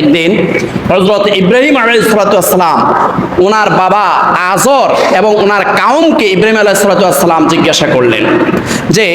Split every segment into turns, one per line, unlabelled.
একদিন হজরত ইব্রাহিম আলাইসালাম ওনার বাবা আজর এবং ওনার কাউমকে ইব্রাহিম আলাইসালাম জিজ্ঞাসা করলেন যে,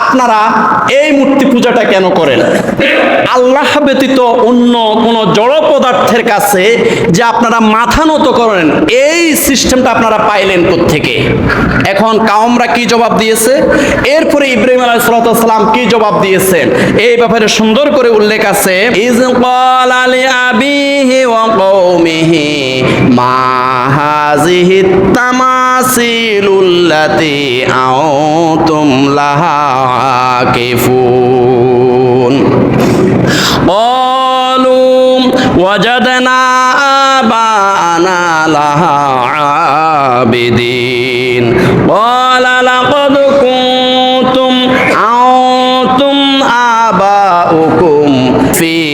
আপনারা এই মূর্তি পূজাটা কেন করেন? আল্লাহ ব্যতীত অন্য কোন জড় পদার্থের কাছে যে আপনারা মাথা নত করেন, এই সিস্টেমটা আপনারা পাইলেন থেকে এখন কাউমরা কি জবাব দিয়েছে? এরপরে ইব্রাহিম আলাইসালাম কি জবাব দিয়েছেন? এই ব্যাপারে সুন্দর করে উল্লেখ আছে ইজ لأبيه وقومه ما هذه التماثيل التي أنتم لها عاكفون قالوا وجدنا آباءنا لها عابدين قال لقد كنتم أنتم آباؤكم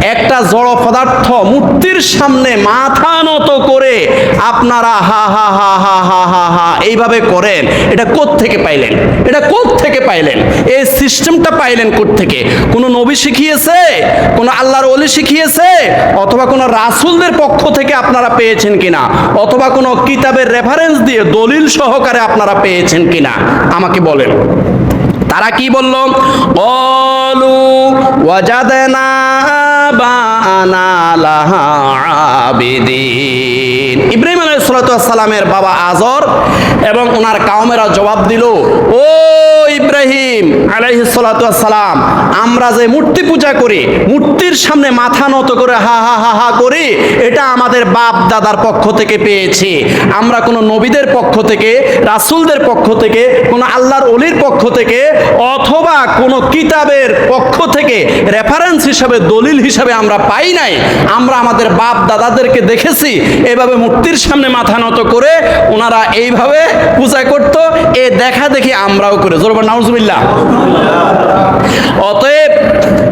একটা জড় পদার্থ মূর্তির সামনে মাথা নত করে আপনারা হা হা হা হা হা হা হা, এইভাবে করেন, এটা থেকে পাইলেন? এটা থেকে পাইলেন? এই সিস্টেমটা পাইলেন থেকে কোনো নবী শিখিয়েছে? কোনো আল্লাহর ওলি শিখিয়েছে? অথবা কোনো রাসূলদের পক্ষ থেকে আপনারা পেয়েছেন কিনা? অথবা কোনো কিতাবের রেফারেন্স দিয়ে দলিল সহকারে আপনারা পেয়েছেন কিনা? আমাকে বলেন। তারা কি বলল? অলু ওয়াজাদনা বানা লাহা আবিদিন ইব্রাহিম সালামের বাবা আজর এবং ওনার কাউমেরা জবাব দিল, ও ইব্রাহিম সালাম, আমরা যে মূর্তি পূজা করি, মূর্তির সামনে মাথা নত করে হা হা হা হা করি, এটা আমাদের বাপ দাদার পক্ষ থেকে পেয়েছি। আমরা কোনো নবীদের পক্ষ থেকে, রাসূলদের পক্ষ থেকে, কোনো আল্লাহর অলির পক্ষ থেকে, অথবা কোনো কিতাবের পক্ষ থেকে রেফারেন্স হিসাবে, দলিল হিসাবে আমরা পাই নাই, আমরা আমাদের বাপ দাদাদেরকে দেখেছি, এভাবে মূর্তির সামনে মাথা নত করে ওনারা এইভাবে পূজা করত, এ দেখা দেখি আমরাও করে। জোরবার নাউজুবিল্লাহ। অতএব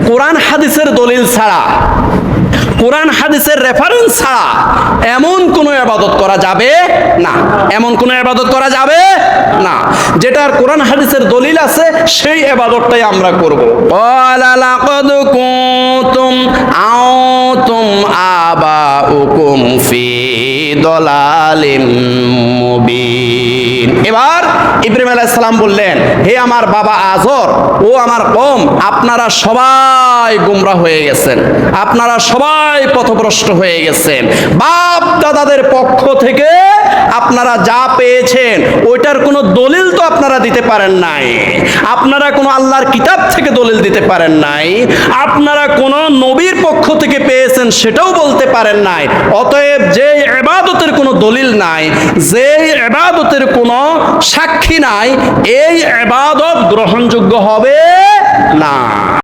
কোরআন হাদিসের দলিল ছাড়া, কোরআন হাদিসের রেফারেন্স ছাড়া এমন কোনো আবাদত করা যাবে না। এমন কোনো আবাদত করা যাবে না। যেটার কোরআন হাদিসের দলিল আছে সেই এবাদতটাই আমরা করব। কুনতুম আউতুম আবাউকুম ফি দলালিম মুবিন এবার ইব্রাহিম আলাইহিস সালাম বললেন হে আমার বাবা আজর ও আমার কম আপনারা সবাই গুমরা হয়ে গেছেন। আপনারা সবাই পথভ্রষ্ট হয়ে গেছেন। বাপ দাদাদের পক্ষ থেকে আপনারা যা পেয়েছেন, ওইটার কোনো দলিল তো আপনারা দিতে পারেন নাই। আপনারা কোনো আল্লাহর কিতাব থেকে দলিল দিতে পারেন নাই। আপনারা কোনো নবীর পক্ষ থেকে পেয়েছেন সেটাও বলতে পারেন নাই। অতএব যে এবাদতের কোনো দলিল নাই যে এবাদতের কোনো সাক্ষী নাই, এই এবাদত গ্রহণযোগ্য হবে না।